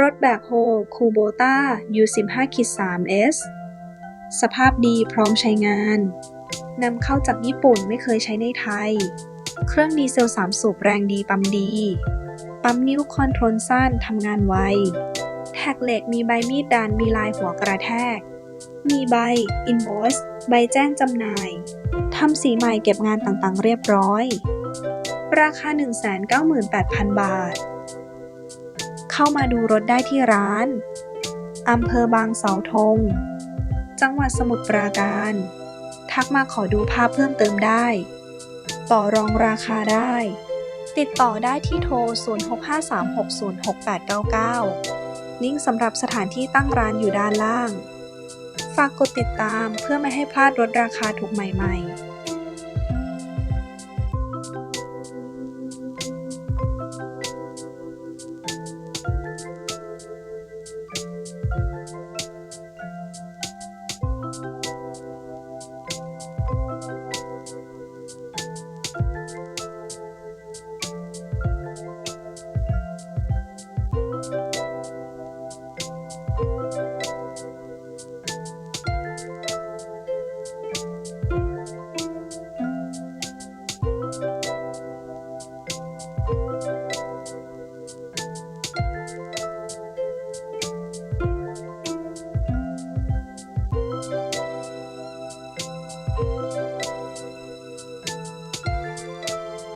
รถแบคโฮคูโบต้า U15 3S สภาพดีพร้อมใช้งาน นำเข้าจากญี่ปุ่นไม่เคยใช้ในไทย เครื่องดีเซล 3 สูบแรงดีปั๊มดี ปั๊มนิ้วคอนโทรลสั้นทำงานไว แท็กเหล็กมีใบมีดดันมีลายหัวกระแทก มีใบ invoice ใบแจ้งจำหน่าย ทำสีใหม่เก็บงานต่างๆ เรียบร้อย ราคา 198,000 บาท เข้ามาดูรถได้ที่ร้าน อำเภอบางเสาธง จังหวัดสมุทรปราการ ทักมาขอดูภาพเพิ่มเติมได้ ต่อรองราคาได้ ติดต่อได้ที่โทร 0653606899 ลิงก์สำหรับสถานที่ตั้งร้านอยู่ด้านล่าง ฝากกดติดตามเพื่อไม่ให้พลาดรถราคาถูกใหม่ ๆ